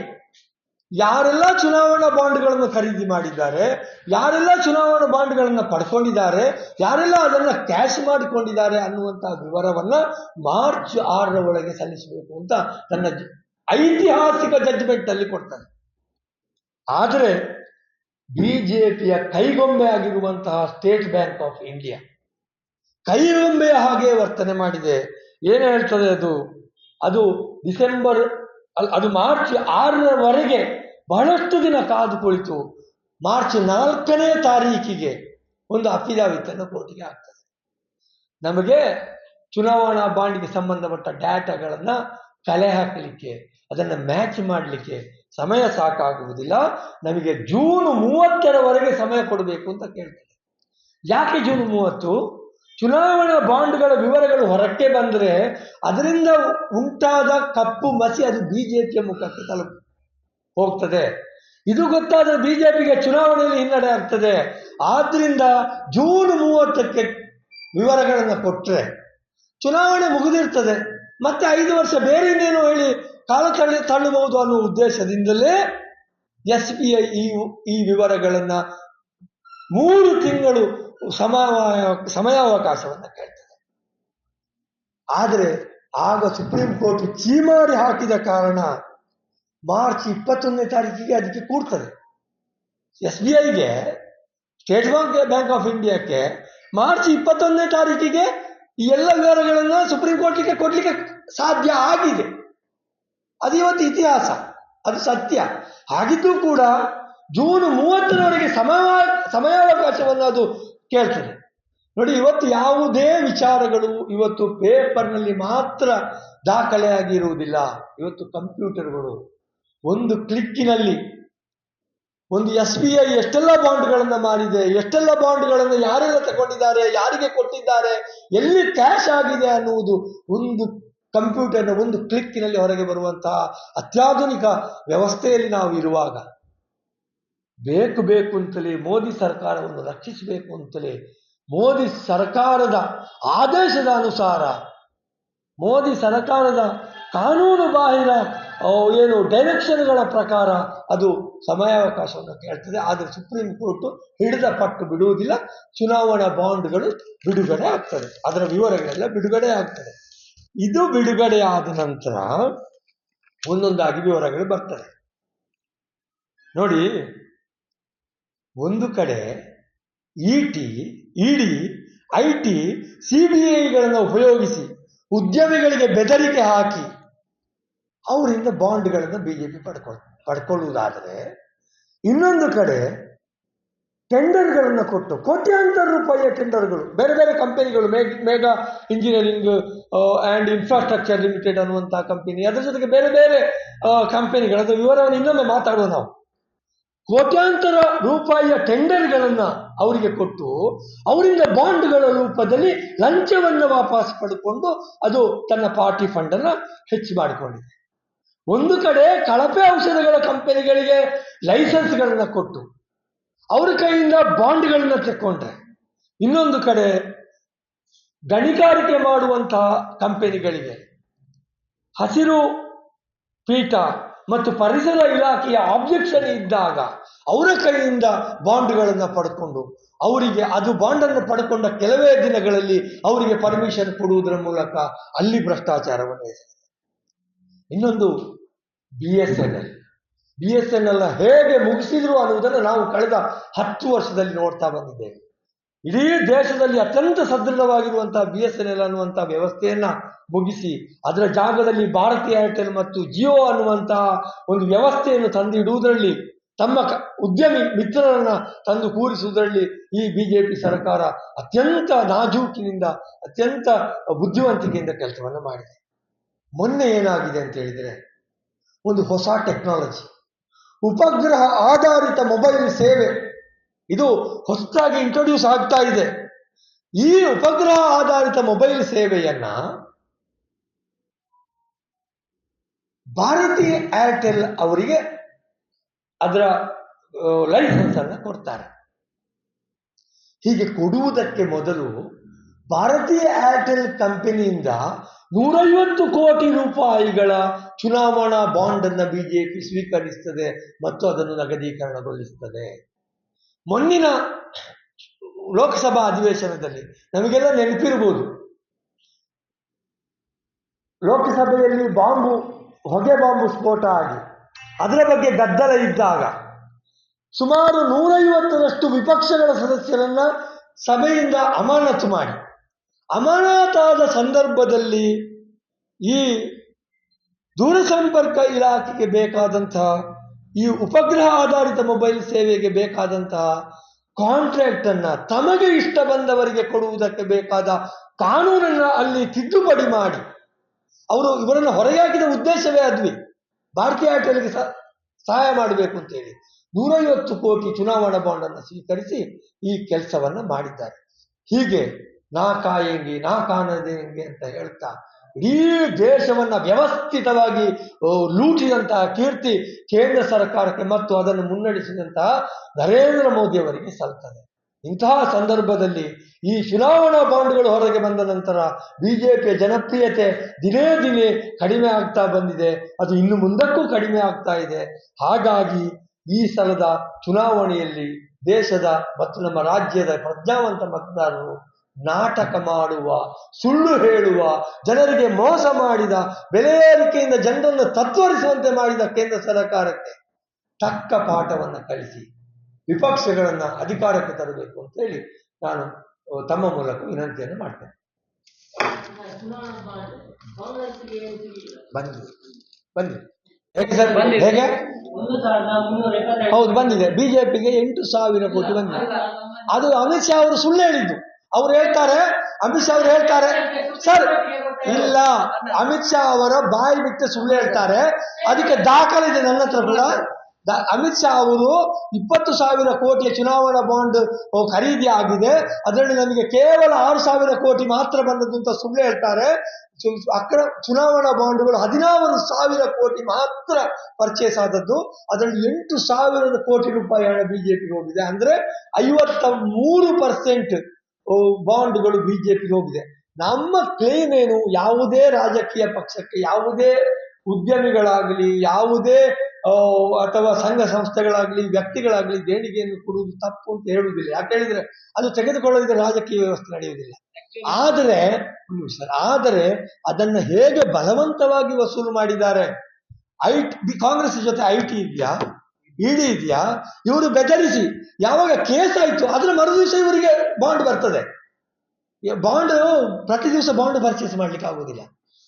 ಯಾರೆಲ್ಲ ಚುನಾವಣಾ ಬಾಂಡ್ಗಳನ್ನು ಖರೀದಿ ಮಾಡಿದ್ದಾರೆ, ಯಾರೆಲ್ಲ ಚುನಾವಣಾ ಬಾಂಡ್ಗಳನ್ನು ಪಡ್ಕೊಂಡಿದ್ದಾರೆ, ಯಾರೆಲ್ಲ ಅದನ್ನು ಕ್ಯಾಶ್ ಮಾಡಿಕೊಂಡಿದ್ದಾರೆ ಅನ್ನುವಂತಹ ವಿವರವನ್ನ ಮಾರ್ಚ್ ಆರರ ಒಳಗೆ ಸಲ್ಲಿಸಬೇಕು ಅಂತ ತನ್ನ ಐತಿಹಾಸಿಕ ಜಡ್ಜ್ಮೆಂಟ್ ಅಲ್ಲಿ ಕೊಡ್ತಾರೆ. ಆದರೆ ಬಿಜೆಪಿಯ ಕೈಗೊಂಬೆ ಆಗಿರುವಂತಹ ಸ್ಟೇಟ್ ಬ್ಯಾಂಕ್ ಆಫ್ ಇಂಡಿಯಾ ಕೈಗೊಂಬೆಯ ಹಾಗೆ ವರ್ತನೆ ಮಾಡಿದೆ. ಏನು ಹೇಳ್ತದೆ ಅದು? ಅದು ಡಿಸೆಂಬರ್ ಅದು ಮಾರ್ಚ್ ಆರರವರೆಗೆ ಬಹಳಷ್ಟು ದಿನ ಕಾದು ಕುಳಿತು. ಮಾರ್ಚ್ ನಾಲ್ಕನೇ ತಾರೀಕಿಗೆ ಒಂದು ಅಫಿದಾವಿತ್ ಅನ್ನು ಕೋರ್ಟಿಗೆ ಆಗ್ತದೆ ನಮಗೆ ಚುನಾವಣಾ ಬಾಂಡಿಗೆ ಸಂಬಂಧಪಟ್ಟ ಡಾಟಾಗಳನ್ನ ಕಲೆ ಹಾಕಲಿಕ್ಕೆ, ಅದನ್ನು ಮ್ಯಾಚ್ ಮಾಡಲಿಕ್ಕೆ ಸಮಯ ಸಾಕಾಗುವುದಿಲ್ಲ. ನಮಗೆ ಜೂನ್ ಮೂವತ್ತರವರೆಗೆ ಸಮಯ ಕೊಡಬೇಕು ಅಂತ ಕೇಳ್ತಾರೆ ಯಾಕೆ ಜೂನ್ ಮೂವತ್ತು? ಚುನಾವಣಾ ಬಾಂಡ್ಗಳ ವಿವರಗಳು ಹೊರಕ್ಕೆ ಬಂದರೆ ಅದರಿಂದ ಉಂಟಾದ ಕಪ್ಪು ಮಸಿ ಅದು ಬಿಜೆಪಿಯ ಮುಖಕ್ಕೆ ತಲುಪು ಹೋಗ್ತದೆ. ಇದು ಗೊತ್ತಾದ ಬಿಜೆಪಿಗೆ ಚುನಾವಣೆಯಲ್ಲಿ ಹಿನ್ನಡೆ ಆಗ್ತದೆ. ಆದ್ರಿಂದ ಜೂನ್ ಮೂವತ್ತಕ್ಕೆ ವಿವರಗಳನ್ನು ಕೊಟ್ಟರೆ ಚುನಾವಣೆ ಮುಗಿದಿರ್ತದೆ. ಮತ್ತೆ ಐದು ವರ್ಷ ಬೇರೆ ಇನ್ನೇನು ಹೇಳಿ ಕಾಲ ತಳ್ಳಿ ತಳ್ಳಬಹುದು ಅನ್ನೋ ಉದ್ದೇಶದಿಂದಲೇ ಎಸ್ ಬಿ ಐ ಈ ವಿವರಗಳನ್ನ ಮೂರು ತಿಂಗಳು ಸಮಯ ಸಮಯಾವಕಾಶವನ್ನು ಕೇಳ್ತದೆ. ಆದರೆ ಆಗ ಸುಪ್ರೀಂ ಕೋರ್ಟ್ ಚೀಮಾರಿ ಹಾಕಿದ ಕಾರಣ ಮಾರ್ಚ್ ಇಪ್ಪತ್ತೊಂದನೇ ತಾರೀಕಿಗೆ ಅದಕ್ಕೆ ಕೂಡ್ತದೆ. ಎಸ್ ಬಿ ಐಗೆ, ಸ್ಟೇಟ್ ಬ್ಯಾಂಕ್ ಬ್ಯಾಂಕ್ ಆಫ್ ಇಂಡಿಯಾಕ್ಕೆ ಮಾರ್ಚ್ ಇಪ್ಪತ್ತೊಂದನೇ ತಾರೀಕಿಗೆ ಈ ಎಲ್ಲ ವಿವರಗಳನ್ನು ಸುಪ್ರೀಂ ಕೋರ್ಟ್ಗೆ ಕೊಡ್ಲಿಕ್ಕೆ ಸಾಧ್ಯ ಆಗಿದೆ. ಅದು ಇವತ್ತು ಇತಿಹಾಸ, ಅದು ಸತ್ಯ. ಹಾಗಿದ್ದು ಕೂಡ ಜೂನ್ ಮೂವತ್ತರವರೆಗೆ ಸಮಯ ಸಮಯಾವಕಾಶವನ್ನು ಅದು ಕೇಳ್ತದೆ. ನೋಡಿ, ಇವತ್ತು ಯಾವುದೇ ವಿಚಾರಗಳು ಇವತ್ತು ಪೇಪರ್ನಲ್ಲಿ ಮಾತ್ರ ದಾಖಲೆ ಆಗಿರುವುದಿಲ್ಲ ಇವತ್ತು ಕಂಪ್ಯೂಟರ್ಗಳು ಒಂದು ಕ್ಲಿಕ್ಕಿನಲ್ಲಿ ಒಂದು ಎಸ್ ಬಿ ಐ ಎಷ್ಟೆಲ್ಲ ಬಾಂಡ್ಗಳನ್ನು ಮಾಡಿದೆ, ಎಷ್ಟೆಲ್ಲ ಬಾಂಡ್ಗಳನ್ನು ಯಾರೆಲ್ಲ ತಗೊಂಡಿದ್ದಾರೆ, ಯಾರಿಗೆ ಕೊಟ್ಟಿದ್ದಾರೆ, ಎಲ್ಲಿ ಕ್ಯಾಶ್ ಆಗಿದೆ ಅನ್ನುವುದು ಒಂದು ಕಂಪ್ಯೂಟರ್ನ ಒಂದು ಕ್ಲಿಕ್ಕಿನಲ್ಲಿ ಹೊರಗೆ ಬರುವಂತಹ ಅತ್ಯಾಧುನಿಕ ವ್ಯವಸ್ಥೆಯಲ್ಲಿ ನಾವು ಇರುವಾಗ ಬೇಕು ಬೇಕು ಅಂತಲೇ ಮೋದಿ ಸರ್ಕಾರವನ್ನು ರಕ್ಷಿಸಬೇಕು ಅಂತಲೇ ಮೋದಿ ಸರ್ಕಾರದ ಆದೇಶದ ಅನುಸಾರ ಮೋದಿ ಸರ್ಕಾರದ ಕಾನೂನು ಬಾಹಿರ ಏನು ಡೈರೆಕ್ಷನ್ಗಳ ಪ್ರಕಾರ ಅದು ಸಮಯಾವಕಾಶವನ್ನು ಕೇಳ್ತದೆ. ಆದರೆ ಸುಪ್ರೀಂ ಕೋರ್ಟ್ ಹಿಡಿದ ಪಟ್ಟು ಬಿಡುವುದಿಲ್ಲ. ಚುನಾವಣಾ ಬಾಂಡ್ಗಳು ಬಿಡುಗಡೆ ಆಗ್ತದೆ. ಅದರ ವಿವರಗಳೆಲ್ಲ ಬಿಡುಗಡೆ ಆಗ್ತದೆ. ಇದು ಬಿಡುಗಡೆ ಆದ ನಂತರ ಒಂದೊಂದಾಗಿ ವಿವರಗಳು ಬರ್ತದೆ ನೋಡಿ ಒಂದು ಕಡೆ E T ED I T C B ಐಗಳನ್ನು ಉಪಯೋಗಿಸಿ ಉದ್ಯಮಿಗಳಿಗೆ ಬೆದರಿಕೆ ಹಾಕಿ ಅವರಿಂದ ಬಾಂಡ್ಗಳನ್ನು ಬಿ ಜೆ ಪಿ ಪಡ್ಕೊಳ್, ಪಡ್ಕೊಳ್ಳುವುದಾದರೆ ಇನ್ನೊಂದು ಕಡೆ ಟೆಂಡರ್ಗಳನ್ನು ಕೊಟ್ಟು ಕೋಟ್ಯಾಂತರ ರೂಪಾಯಿಯ ಟೆಂಡರ್ಗಳು, ಬೇರೆ ಬೇರೆ ಕಂಪನಿಗಳು mega engineering and infrastructure limited ಅನ್ನುವಂಥ ಕಂಪನಿ, ಅದರ ಜೊತೆಗೆ ಬೇರೆ ಬೇರೆ ಕಂಪನಿಗಳ ವಿವರವನ್ನು ಇನ್ನೊಮ್ಮೆ ಮಾತಾಡುವ ನಾವು. ಕೋಟ್ಯಾಂತರ ರೂಪಾಯಿಯ ಟೆಂಡರ್ಗಳನ್ನು ಅವರಿಗೆ ಕೊಟ್ಟು, ಅವರಿಂದ ಬಾಂಡ್ಗಳ ರೂಪದಲ್ಲಿ ಲಂಚವನ್ನು ವಾಪಸ್ ಪಡ್ಕೊಂಡು ಅದು ತನ್ನ ಪಾರ್ಟಿ ಫಂಡನ್ನು ಹೆಚ್ಚು ಮಾಡಿಕೊಂಡಿದೆ. ಒಂದು ಕಡೆ ಕಳಪೆ ಔಷಧಗಳ ಕಂಪನಿಗಳಿಗೆ ಲೈಸೆನ್ಸ್ಗಳನ್ನು ಕೊಟ್ಟು, ಅವ್ರ ಕೈಯಿಂದ ಬಾಂಡ್ಗಳನ್ನ ತೆಕ್ಕೊಂಡ್ರೆ, ಇನ್ನೊಂದು ಕಡೆ ಗಣಿಗಾರಿಕೆ ಮಾಡುವಂತಹ ಕಂಪನಿಗಳಿಗೆ ಹಸಿರು ಪೀಠ ಮತ್ತು ಪರಿಸರ ಇಲಾಖೆಯ ಆಬ್ಜೆಕ್ಷನ್ ಇದ್ದಾಗ ಅವರ ಕೈಯಿಂದ ಬಾಂಡ್ಗಳನ್ನು ಪಡ್ಕೊಂಡು ಅವರಿಗೆ ಅದು ಬಾಂಡನ್ನು ಪಡ್ಕೊಂಡ ಕೆಲವೇ ದಿನಗಳಲ್ಲಿ ಅವರಿಗೆ ಪರ್ಮಿಷನ್ ಕೊಡುವುದರ ಮೂಲಕ ಅಲ್ಲಿ ಭ್ರಷ್ಟಾಚಾರವನ್ನು ಇನ್ನೊಂದು B S N L B S N L ಹೇಗೆ ಮುಗಿಸಿದ್ರು ಅನ್ನುವುದನ್ನು ನಾವು ಕಳೆದ ಹತ್ತು ವರ್ಷದಲ್ಲಿ ನೋಡ್ತಾ ಬಂದಿದ್ದೇವೆ. ಇಡೀ ದೇಶದಲ್ಲಿ ಅತ್ಯಂತ ಸದೃಢವಾಗಿರುವಂತಹ ಬಿ ಎಸ್ ಎನ್ ಎಲ್ ಅನ್ನುವಂತಹ ವ್ಯವಸ್ಥೆಯನ್ನ ಮುಗಿಸಿ, ಅದರ ಜಾಗದಲ್ಲಿ ಭಾರತೀಯ ಏರ್ಟೆಲ್ ಮತ್ತು ಜಿಯೋ ಅನ್ನುವಂತಹ ಒಂದು ವ್ಯವಸ್ಥೆಯನ್ನು ತಂದಿಡುವುದರಲ್ಲಿ ತಮ್ಮ ಉದ್ಯಮಿ, ಮಿತ್ರರನ್ನ ತಂದು ಕೂರಿಸುವುದರಲ್ಲಿ ಈ ಬಿಜೆಪಿ ಸರ್ಕಾರ ಅತ್ಯಂತ ನಾಜೂಕಿನಿಂದ, ಅತ್ಯಂತ ಬುದ್ಧಿವಂತಿಕೆಯಿಂದ ಕೆಲಸವನ್ನು ಮಾಡಿದೆ. ಮೊನ್ನೆ ಏನಾಗಿದೆ ಅಂತ ಹೇಳಿದರೆ, ಒಂದು ಹೊಸ ಟೆಕ್ನಾಲಜಿ ಉಪಗ್ರಹ ಆಧಾರಿತ ಮೊಬೈಲ್ ಸೇವೆ ಇದು ಹೊಸದಾಗಿ ಇಂಟ್ರೊಡ್ಯೂಸ್ ಆಗ್ತಾ ಇದೆ. ಈ ಉಪಗ್ರಹ ಆಧಾರಿತ ಮೊಬೈಲ್ ಸೇವೆಯನ್ನ ಭಾರತೀಯ ಏರ್ಟೆಲ್ ಅವರಿಗೆ ಅದರ ಲೈಸೆನ್ಸ್ ಅನ್ನು ಕೊಡ್ತಾರೆ. ಹೀಗೆ ಕೊಡುವುದಕ್ಕೆ ಮೊದಲು ಭಾರತೀಯ ಏರ್ಟೆಲ್ ಕಂಪನಿಯಿಂದ ನೂರೈವತ್ತು ಕೋಟಿ ರೂಪಾಯಿಗಳ ಚುನಾವಣಾ ಬಾಂಡ್ ಅನ್ನು ಬಿಜೆಪಿ ಸ್ವೀಕರಿಸುತ್ತದೆ ಮತ್ತು ಅದನ್ನು ನಗದೀಕರಣಗೊಳಿಸುತ್ತದೆ ಮೊನ್ನಿನ ಲೋಕಸಭಾ ಅಧಿವೇಶನದಲ್ಲಿ ನಮಗೆಲ್ಲ ನೆನಪಿರ್ಬೋದು. ಲೋಕಸಭೆಯಲ್ಲಿ ಬಾಂಬು, ಹೊಗೆ ಬಾಂಬು ಸ್ಫೋಟ ಆಗಿ, ಅದರ ಬಗ್ಗೆ ಗದ್ದಲ ಇದ್ದಾಗ ಸುಮಾರು ನೂರೈವತ್ತರಷ್ಟು ವಿಪಕ್ಷಗಳ ಸದಸ್ಯರನ್ನ ಸಭೆಯಿಂದ ಅಮಾನತು ಮಾಡಿ. ಅಮಾನತಾದ ಸಂದರ್ಭದಲ್ಲಿ ಈ ದೂರಸಂಪರ್ಕ ಇಲಾಖೆಗೆ ಬೇಕಾದಂತಹ ಈ ಉಪಗ್ರಹ ಆಧಾರಿತ ಮೊಬೈಲ್ ಸೇವೆಗೆ ಬೇಕಾದಂತಹ ಕಾಂಟ್ರಾಕ್ಟ್ ಅನ್ನ ತಮಗೆ ಇಷ್ಟ ಬಂದವರಿಗೆ ಕೊಡುವುದಕ್ಕೆ ಬೇಕಾದ ಕಾನೂನನ್ನ ಅಲ್ಲಿ ತಿದ್ದುಪಡಿ ಮಾಡಿ. ಅವರು ಇವರನ್ನು ಹೊರಗೆ ಹಾಕಿದ ಉದ್ದೇಶವೇ ಅದ್ವಿ. ಭಾರತೀಯ ಏರ್ಟೆಲ್ಗೆ ಸಹಾಯ ಮಾಡಬೇಕು ಅಂತೇಳಿ ನೂರೈವತ್ತು ಕೋಟಿ ಚುನಾವಣಾ ಬಾಂಡ್ ಅನ್ನು ಸ್ವೀಕರಿಸಿ ಈ ಕೆಲಸವನ್ನ ಮಾಡಿದ್ದಾರೆ. ಹೀಗೆ ನಾ ಕಾಯಂಗಿ ನಾ ಕಾಣದೇಂಗೆ ಅಂತ ಹೇಳ್ತಾ ಇಡೀ ದೇಶವನ್ನ ವ್ಯವಸ್ಥಿತವಾಗಿ ಲೂಟಿದಂತಹ ಕೀರ್ತಿ ಕೇಂದ್ರ ಸರ್ಕಾರಕ್ಕೆ ಮತ್ತು ಅದನ್ನು ಮುನ್ನಡೆಸಿದಂತಹ ನರೇಂದ್ರ ಮೋದಿ ಅವರಿಗೆ ಸಲ್ತದೆ. ಇಂತಹ ಸಂದರ್ಭದಲ್ಲಿ ಈ ಚುನಾವಣಾ ಬಾಂಡ್ಗಳು ಹೊರಗೆ ಬಂದ ನಂತರ ಬಿಜೆಪಿಯ ಜನಪ್ರಿಯತೆ ದಿನೇ ದಿನೇ ಕಡಿಮೆ ಆಗ್ತಾ ಬಂದಿದೆ. ಅದು ಇನ್ನು ಮುಂದಕ್ಕೂ ಕಡಿಮೆ ಆಗ್ತಾ ಇದೆ. ಹಾಗಾಗಿ ಈ ಸಲದ ಚುನಾವಣೆಯಲ್ಲಿ ದೇಶದ ಮತ್ತು ನಮ್ಮ ರಾಜ್ಯದ ಪ್ರಜ್ಞಾವಂತ ಮತದಾರರು ನಾಟಕ ಮಾಡುವ ಸುಳ್ಳು ಹೇಳುವ ಜನರಿಗೆ ಮೋಸ ಮಾಡಿದ ಬೆಲೆ ಏರಿಕೆಯಿಂದ ಜನರನ್ನು ತತ್ವರಿಸುವಂತೆ ಮಾಡಿದ ಕೇಂದ್ರ ಸರ್ಕಾರಕ್ಕೆ ತಕ್ಕ ಪಾಠವನ್ನು ಕಲಿಸಿ ವಿಪಕ್ಷಗಳನ್ನ ಅಧಿಕಾರಕ್ಕೆ ತರಬೇಕು ಅಂತ ಹೇಳಿ ನಾನು ತಮ್ಮ ಮೂಲಕ ವಿನಂತಿಯನ್ನು ಮಾಡ್ತೇನೆ. ಚುನಾವಣಾ ಬಾಂಡ್ ಕಾಂಗ್ರೆಸ್ಗೆ ಏನು ಸಿಗಲಿಲ್ಲ ಬಂದು ಬಂದಿದೆ. ಹೇಗೆ? ಸರ್ ಬಂದಿದೆ. ಹೇಗೆ ಹೌದು ಬಂದಿದೆ. ಬಿಜೆಪಿಗೆ ಎಂಟು ಸಾವಿರ ಕೋಟಿ ಬಂದಿದೆ. ಅದು ಅಮಿತ್ ಶಾ ಅವರು ಸುಳ್ಳು ಹೇಳಿದ್ದು. ಅವ್ರು ಹೇಳ್ತಾರೆ, ಅಮಿತ್ ಶಾ ಅವ್ರು ಹೇಳ್ತಾರೆ, ಸರ್, ಇಲ್ಲ, ಅಮಿತ್ ಶಾ ಅವರ ಬಾಯಿ ಬಿಟ್ಟು ಸುಳ್ಳು ಹೇಳ್ತಾರೆ. ಅದಕ್ಕೆ ದಾಖಲಿದೆ ನನ್ನ ಹತ್ರ ಕೂಡ. ಅಮಿತ್ ಶಾ ಅವರು ಇಪ್ಪತ್ತು ಸಾವಿರ ಕೋಟಿಯ ಚುನಾವಣಾ ಬಾಂಡ್ ಖರೀದಿ ಆಗಿದೆ. ಅದರಲ್ಲಿ ನಮಗೆ ಕೇವಲ ಆರು ಸಾವಿರ ಕೋಟಿ ಮಾತ್ರ ಬಂದದ್ದು ಅಂತ ಸುಳ್ಳು ಹೇಳ್ತಾರೆ. ಅಕ್ರ, ಚುನಾವಣಾ ಬಾಂಡ್ಗಳು ಹದಿನಾರು ಸಾವಿರ ಕೋಟಿ ಮಾತ್ರ ಪರ್ಚೇಸ್ ಆದದ್ದು. ಅದರಲ್ಲಿ ಎಂಟು ಸಾವಿರದ ಕೋಟಿ ರೂಪಾಯಿ ಹಣ ಬಿಜೆಪಿಗೆ ಹೋಗಿದೆ. ಅಂದ್ರೆ ಐವತ್ತ ಮೂರು ಪರ್ಸೆಂಟ್ ಬಾಂಡ್ಗಳು ಬಿಜೆಪಿಗೆ ಹೋಗಿದೆ. ನಮ್ಮ ಕ್ಲೇಮ್ ಏನು? ಯಾವುದೇ ರಾಜಕೀಯ ಪಕ್ಷಕ್ಕೆ ಯಾವುದೇ ಉದ್ಯಮಿಗಳಾಗಲಿ, ಯಾವುದೇ ಅಥವಾ ಸಂಘ ಸಂಸ್ಥೆಗಳಾಗಲಿ, ವ್ಯಕ್ತಿಗಳಾಗಲಿ ದೇಣಿಗೆಯನ್ನು ಕೊಡುವುದು ತಪ್ಪು ಅಂತ ಹೇಳುವುದಿಲ್ಲ. ಯಾಕೆ ಹೇಳಿದ್ರೆ ಅದು ತೆಗೆದುಕೊಳ್ಳೋದಿದ್ರೆ ರಾಜಕೀಯ ವ್ಯವಸ್ಥೆ ನಡೆಯುವುದಿಲ್ಲ. ಆದರೆ ಸರ್ ಆದರೆ ಅದನ್ನ ಹೇಗೆ ಬಲವಂತವಾಗಿ ವಸೂಲು ಮಾಡಿದ್ದಾರೆ? ಐ ಕಾಂಗ್ರೆಸ್ ಜೊತೆ ಐ ಟಿ ಇದೆಯಾ? ಇಡಿ ಇದೆಯಾ? ಇವರು ಬೆದರಿಸಿ. ಯಾವಾಗ ಕೇಸ್ ಆಯ್ತು ಅದರ ಮರು ದಿವಸ ಇವರಿಗೆ ಬಾಂಡ್ ಬರ್ತದೆ. ಬಾಂಡ್ ಪ್ರತಿ ದಿವಸ ಬಾಂಡ್ ಪರ್ಚೇಸ್ ಮಾಡ್ಲಿಕ್ಕೆ ಆಗೋದಿಲ್ಲ.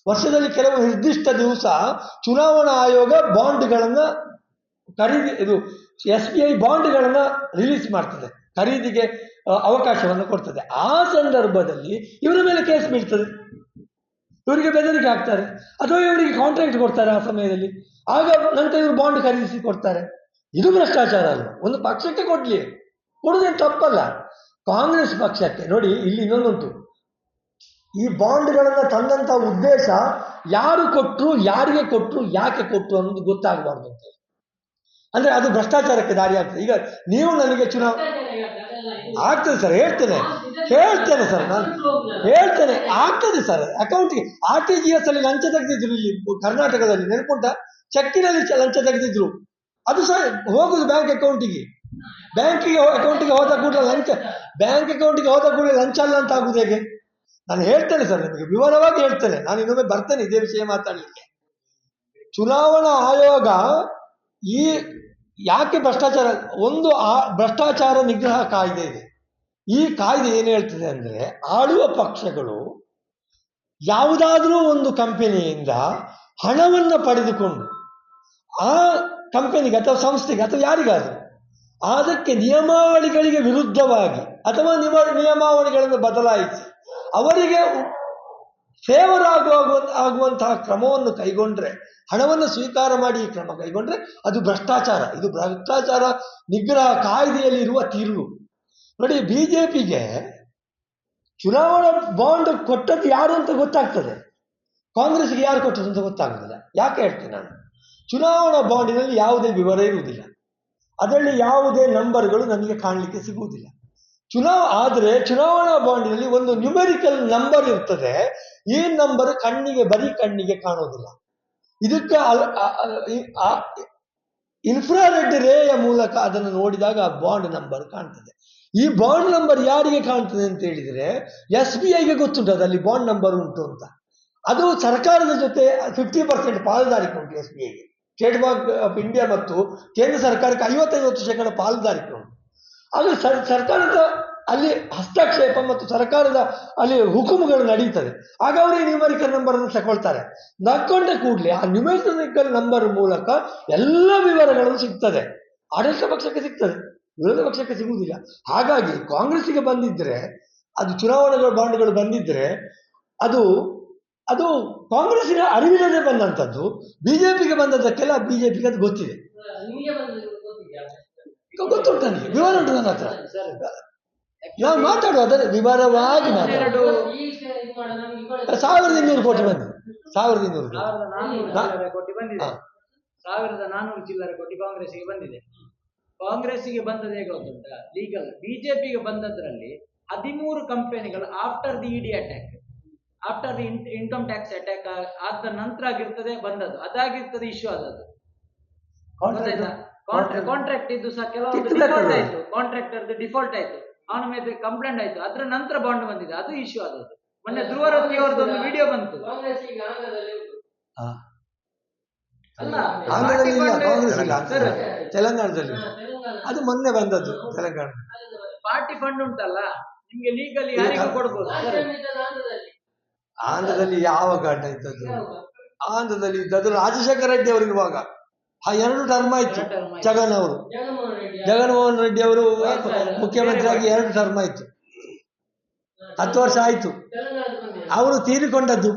ವರ್ಷದಲ್ಲಿ ಕೆಲವು ನಿರ್ದಿಷ್ಟ ದಿವಸ ಚುನಾವಣಾ ಆಯೋಗ ಬಾಂಡ್ಗಳನ್ನ ಖರೀದಿ, ಇದು ಎಸ್ ಬಿ ಐ ಬಾಂಡ್ಗಳನ್ನ ರಿಲೀಸ್ ಮಾಡ್ತದೆ. ಖರೀದಿಗೆ ಅವಕಾಶವನ್ನು ಕೊಡ್ತದೆ. ಆ ಸಂದರ್ಭದಲ್ಲಿ ಇವರ ಮೇಲೆ ಕೇಸ್ ಬೀಳ್ತದೆ. ಇವರಿಗೆ ಬೆದರಿಕೆ ಹಾಕ್ತಾರೆ. ಅಥವಾ ಇವರಿಗೆ ಕಾಂಟ್ರಾಕ್ಟ್ ಕೊಡ್ತಾರೆ ಆ ಸಮಯದಲ್ಲಿ. ಆಗ ನಂತರ ಇವರು ಬಾಂಡ್ ಖರೀದಿಸಿ ಕೊಡ್ತಾರೆ. ಇದು ಭ್ರಷ್ಟಾಚಾರ ಅಲ್ಲ ಒಂದು ಪಕ್ಷಕ್ಕೆ ಕೊಡ್ಲಿ. ಕೊಡೋದೇನು ತಪ್ಪಲ್ಲ. ಕಾಂಗ್ರೆಸ್ ಪಕ್ಷಕ್ಕೆ. ನೋಡಿ, ಇಲ್ಲಿ ಇನ್ನೊಂದುಂಟು. ಈ ಬಾಂಡ್ಗಳನ್ನ ತಂದಂತ ಉದ್ದೇಶ ಯಾರು ಕೊಟ್ಟರು ಯಾರಿಗೆ ಕೊಟ್ಟರು ಯಾಕೆ ಕೊಟ್ಟರು ಅನ್ನೋದು ಗೊತ್ತಾಗಬಾರ್ದು ಅಂತ. ಅಂದ್ರೆ ಅದು ಭ್ರಷ್ಟಾಚಾರಕ್ಕೆ ದಾರಿ ಆಗ್ತದೆ. ಈಗ ನೀವು ನನಗೆ ಚುನಾವ್ ಆಗ್ತದೆ ಸರ್, ಹೇಳ್ತೇನೆ. ಹೇಳ್ತೇನೆ ಸರ್ ನಾನು. ಹೇಳ್ತೇನೆ. ಆಗ್ತದೆ ಸರ್. ಅಕೌಂಟ್ಗೆ ಆರ್ ಟಿ ಜಿ ಎಸ್ ಅಲ್ಲಿ ಲಂಚ ತೆಗೆದಿದ್ರು ಇಲ್ಲಿ ಕರ್ನಾಟಕದಲ್ಲಿ. ನೆನಪುಂಟ? ಚೆಕ್ಕಿನಲ್ಲಿ ಲಂಚ ತೆಗೆದಿದ್ರು. ಅದು ಸಹ ಹೋಗುದು ಬ್ಯಾಂಕ್ ಅಕೌಂಟಿಗೆ ಬ್ಯಾಂಕಿಗೆ ಅಕೌಂಟಿಗೆ ಹೋದ ಕೂಡಲೇ ಲಂಚ ಬ್ಯಾಂಕ್ ಅಕೌಂಟಿಗೆ ಹೋದ ಕೂಡಲೇ ಲಂಚ ಅಲ್ಲ ಅಂತ ಆಗುದು ಹೇಗೆ? ನಾನು ಹೇಳ್ತೇನೆ ಸರ್ ನಿಮಗೆ, ವಿವರವಾಗಿ ಹೇಳ್ತೇನೆ. ನಾನು ಇನ್ನೊಮ್ಮೆ ಬರ್ತೇನೆ ಇದೇ ವಿಷಯ ಮಾತಾಡಲಿಕ್ಕೆ. ಚುನಾವಣಾ ಆಯೋಗ ಈ ಯಾಕೆ ಭ್ರಷ್ಟಾಚಾರ, ಒಂದು ಆ ಭ್ರಷ್ಟಾಚಾರ ನಿಗ್ರಹ ಕಾಯ್ದೆ ಇದೆ. ಈ ಕಾಯ್ದೆ ಏನು ಹೇಳ್ತದೆ ಅಂದ್ರೆ, ಆಳುವ ಪಕ್ಷಗಳು ಯಾವುದಾದ್ರೂ ಒಂದು ಕಂಪನಿಯಿಂದ ಹಣವನ್ನು ಪಡೆದುಕೊಂಡು ಆ ಕಂಪನಿಗೆ ಅಥವಾ ಸಂಸ್ಥೆಗೆ ಅಥವಾ ಯಾರಿಗಾದರೂ. ಅದಕ್ಕೆ ನಿಯಮಾವಳಿಗಳಿಗೆ ವಿರುದ್ಧವಾಗಿ ಅಥವಾ ನಿಮ ನಿಯಮಾವಳಿಗಳನ್ನು ಬದಲಾಯಿಸಿ ಅವರಿಗೆ ಫೇವರ್ ಆಗುವ ಆಗುವಂತಹ ಕ್ರಮವನ್ನು ಕೈಗೊಂಡ್ರೆ, ಹಣವನ್ನು ಸ್ವೀಕಾರ ಮಾಡಿ ಈ ಕ್ರಮ ಕೈಗೊಂಡ್ರೆ ಅದು ಭ್ರಷ್ಟಾಚಾರ. ಇದು ಭ್ರಷ್ಟಾಚಾರ ನಿಗ್ರಹ ಕಾಯ್ದೆಯಲ್ಲಿ ಇರುವ ತಿರುಳು ನೋಡಿ, ಬಿಜೆಪಿಗೆ ಚುನಾವಣಾ ಬಾಂಡ್ ಕೊಟ್ಟದ್ದು ಯಾರು ಅಂತ ಗೊತ್ತಾಗ್ತದೆ. ಕಾಂಗ್ರೆಸ್ಗೆ ಯಾರು ಕೊಟ್ಟದ್ದು ಅಂತ ಗೊತ್ತಾಗುದಿಲ್ಲ. ಯಾಕೆ ಹೇಳ್ತೇನೆ ನಾನು? ಚುನಾವಣಾ ಬಾಂಡಿನಲ್ಲಿ ಯಾವುದೇ ವಿವರ ಇರುವುದಿಲ್ಲ. ಅದರಲ್ಲಿ ಯಾವುದೇ ನಂಬರ್ಗಳು ನನಗೆ ಕಾಣಲಿಕ್ಕೆ ಸಿಗುವುದಿಲ್ಲ. ಚುನಾವ, ಆದರೆ ಚುನಾವಣಾ ಬಾಂಡಿನಲ್ಲಿ ಒಂದು ನ್ಯೂಮೆರಿಕಲ್ ನಂಬರ್ ಇರ್ತದೆ. ಈ ನಂಬರ್ ಕಣ್ಣಿಗೆ, ಬರೀ ಕಣ್ಣಿಗೆ ಕಾಣೋದಿಲ್ಲ ಇದಕ್ಕೆ ಇನ್ಫ್ರಾರೆಡ್ ರೇಯ ಮೂಲಕ ಅದನ್ನು ನೋಡಿದಾಗ ಆ ಬಾಂಡ್ ನಂಬರ್ ಕಾಣ್ತದೆ. ಈ ಬಾಂಡ್ ನಂಬರ್ ಯಾರಿಗೆ ಕಾಣ್ತದೆ ಅಂತ ಹೇಳಿದ್ರೆ ಎಸ್ ಬಿ ಐಗೆ ಗೊತ್ತುಂಟು ಅದಲ್ಲಿ ಬಾಂಡ್ ನಂಬರ್ ಉಂಟು ಅಂತ. ಅದು ಸರ್ಕಾರದ ಜೊತೆ ಫಿಫ್ಟಿ ಪರ್ಸೆಂಟ್ ಪಾಲುದಾರಿಕೆ ಉಂಟು ಎಸ್ ಬಿ ಐಗೆ. ಸ್ಟೇಟ್ ಬ್ಯಾಂಕ್ ಆಫ್ ಇಂಡಿಯಾ ಮತ್ತು ಕೇಂದ್ರ ಸರ್ಕಾರಕ್ಕೆ ಐವತ್ತೈವತ್ತು ಶೇಕಡ ಪಾಲುದಾರಿಕೆ ಉಂಟು. ಆಗ ಸರ್, ಸರ್ಕಾರದ ಅಲ್ಲಿ ಹಸ್ತಕ್ಷೇಪ ಮತ್ತು ಸರ್ಕಾರದ ಅಲ್ಲಿ ಹುಕುಮುಗಳು ನಡೀತದೆ. ಆಗ ಅವರು ನ್ಯೂಮರಿಕಲ್ ನಂಬರ್ ಅನ್ನು ತಗೊಳ್ತಾರೆ. ನಕ್ಕೊಂಡ ಕೂಡಲೇ ಆ ನ್ಯೂಮರಿಕಲ್ ನಂಬರ್ ಮೂಲಕ ಎಲ್ಲ ವಿವರಗಳನ್ನು ಸಿಗ್ತದೆ. ಆಡಳಿತ ಪಕ್ಷಕ್ಕೆ ಸಿಗ್ತದೆ, ವಿರೋಧ ಪಕ್ಷಕ್ಕೆ ಸಿಗುವುದಿಲ್ಲ. ಹಾಗಾಗಿ ಕಾಂಗ್ರೆಸ್ಸಿಗೆ ಬಂದಿದ್ರೆ, ಅದು ಚುನಾವಣೆಗಳು, ಬಾಂಡ್ಗಳು ಬಂದಿದ್ರೆ ಅದು ಅದು ಕಾಂಗ್ರೆಸ್ಸಿನ ಅರಿವಿಲ್ಲದೆ ಬಂದಂಥದ್ದು ಬಿಜೆಪಿಗೆ ಬಂದದ್ದಕ್ಕೆಲ್ಲ ಬಿಜೆಪಿಗೆ ಅದು ಗೊತ್ತಿದೆ. ನಿಮಗೆ ಪಿಗೆ ಗೊತ್ತಿದ್ಯಾ? ಗೊತ್ತಿದೆ ಗೊತ್ತುಂಟು ನನಗೆ ವಿವರ ಉಂಟು ನನ್ನ ಹತ್ರ. ನಾವು ಮಾತಾಡುವ ಅದನ್ನ ವಿವರವಾಗಿ ಮಾತಾಡುವ. ಸಾವಿರದ ಇನ್ನೂರು ಕೋಟಿ ಬಂದಿದೆ. ಸಾವಿರದ ಇನ್ನೂರು ಕೋಟಿ. ಬಂದಿದೆ. ಸಾವಿರದ ನಾನ್ನೂರು ಚಿಲ್ಲರೆ ಕೋಟಿ ಕಾಂಗ್ರೆಸ್ಸಿಗೆ ಬಂದಿದೆ. ಕಾಂಗ್ರೆಸ್ಸಿಗೆ ಬಂದದ್ದು ಹೇಗೆ ಗೊತ್ತುಂಟಾ? ಲೀಗಲ್ ಬಿಜೆಪಿಗೆ ಬಂದದ್ರಲ್ಲಿ ಹದಿಮೂರು ಕಂಪನಿಗಳು after the ED attack after the income tax attack ಆದ ನಂತರ ಆಗಿರ್ತದೆ ಬಂದದ್ದು. ಅದಾಗಿರ್ತದೆ ಇಶ್ಯೂ ಆದದ್ದು. ಕಾಂಟ್ರಾಕ್ಟ್ ಇದ್ದು ಸಹ ಕೆಲವೊಂದು ಡಿಫಾಲ್ಟ್ ಆಯ್ತು. ಕಾಂಟ್ರಾಕ್ಟರ್ ಡಿಫಾಲ್ಟ್ ಆಯ್ತು. ಅವನ ಮೇಲೆ ಕಂಪ್ಲೇಂಟ್ ಆಯ್ತು. ಅದ್ರ ನಂತರ ಬಾಂಡ್ ಬಂದಿದೆ. ಅದು ಇಶ್ಯೂ ಆದದ್ದು. ಮೊನ್ನೆ ಧ್ರುವರತ್ತಿ ಅವ್ರದ್ದು ಒಂದು ವಿಡಿಯೋ ಬಂತು. ಅಲ್ಲ ಸರ್, ತೆಲಂಗಾಣದಲ್ಲಿ. ಅದು ಮೊನ್ನೆ ಬಂದದ್ದು ತೆಲಂಗಾಣ ಪಾರ್ಟಿ ಫಂಡ್ ಉಂಟಲ್ಲ? ನಿಮ್ಗೆ ಲೀಗಲಿ ಯಾರಿಗೂ ಕೊಡ್ಬೋದು Last ಸರ್ time ಇದ್ದದ್ದು ಆಂಧ್ರದಲ್ಲಿ. ಯಾವ ಘಟ ಇದ್ದದ್ದು? ಆಂಧ್ರದಲ್ಲಿ ಇದ್ದದ್ದು ಅದು ರಾಜಶೇಖರ ರೆಡ್ಡಿ ಅವರು ಇರುವಾಗ. ಆ ಎರಡು ಟರ್ಮ್ ಆಯ್ತು. ಜಗನ್ ಅವರು. ಜಗನ್ಮೋಹನ್ ರೆಡ್ಡಿ ಅವರು. ಮುಖ್ಯಮಂತ್ರಿ ಮುಖ್ಯಮಂತ್ರಿಯಾಗಿ ಎರಡು ಟರ್ಮ್ ಆಯ್ತು. ಹತ್ತು ವರ್ಷ ಆಯ್ತು. ಅವರು ತೀರಿಕೊಂಡದ್ದು.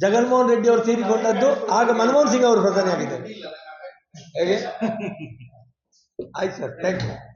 ಜಗನ್ಮೋಹನ್ ರೆಡ್ಡಿ ಅವರು ತೀರಿಕೊಂಡದ್ದು. ಆಗ ಮನಮೋಹನ್ ಸಿಂಗ್ ಅವರು ಪ್ರಧಾನಿ ಆಗಿದ್ದಾರೆ ಹೇಗೆ? ಆಯ್ತು ಸರ್. Thank you